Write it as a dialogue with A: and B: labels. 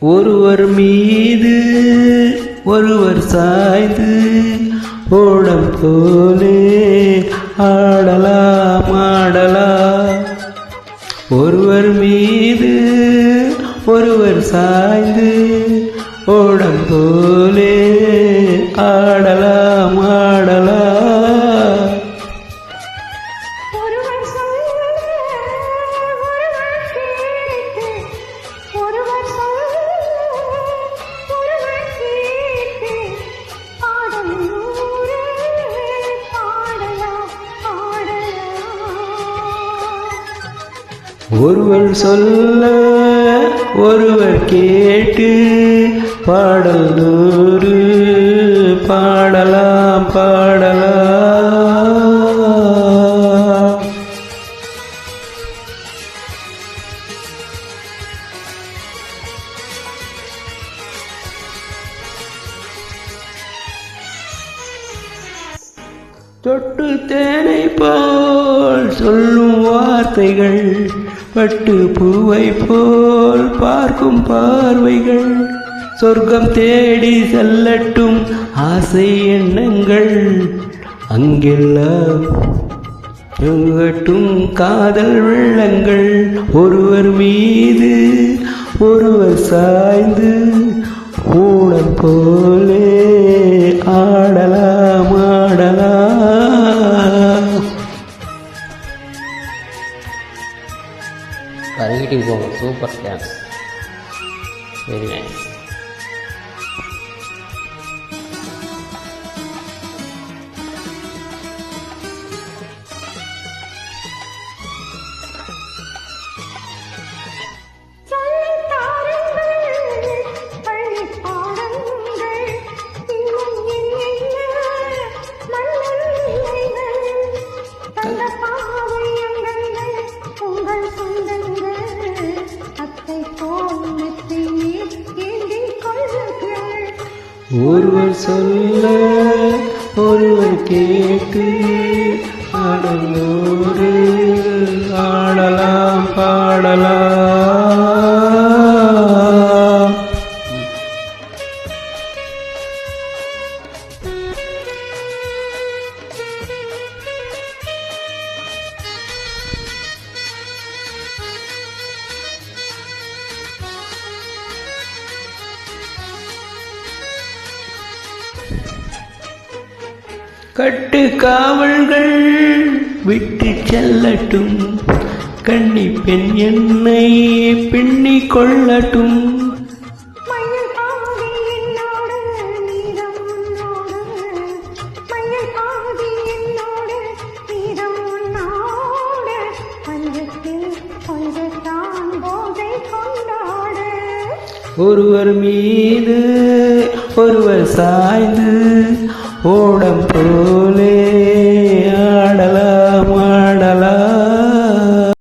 A: ஒருவர் மீது ஒருவர் சாய்ந்து ஓடம் போலே ஆடலாம் ஆடலாம். ஒருவர் மீது ஒருவர் சாய்ந்து ஓடம் போலே ஆடலாம்.
B: ஒருவர் சொல்ல ஒருவர் கேட்டு பாடல் நூறு பாடலாம் பாடலாம்.
A: தொட்டு தேனை போல் சொல்லும் வார்த்தைகள் பட்டு பூவை போல் பார்க்கும் பார்வைகள் சொர்க்கம் தேடி செல்லட்டும் ஆசை எண்ணங்கள். அங்கெல்லாம் பொங்கட்டும் காதல் வெள்ளங்கள் ஒருவர் மீது ஒருவர் சாய்ந்து ஊனம் போலே ஆடலாம் ஆடலாம்.
C: கருகிட்டிங் போங்க. சூப்பர் டான்ஸ் வெரி நைஸ்
A: ஒருவர் சொல்ல ஒருவர் கேட்டு ஆடலோடு ஆடலாம் பாடலாம். கட்டு காவல்கள் விட்டு செல்லட்டும். கன்னி பெண் என்னை பின்னிக் கொள்ளட்டும். ஒருவர் மீது ஒருவர் சாய்ந்து. ஓடம் போ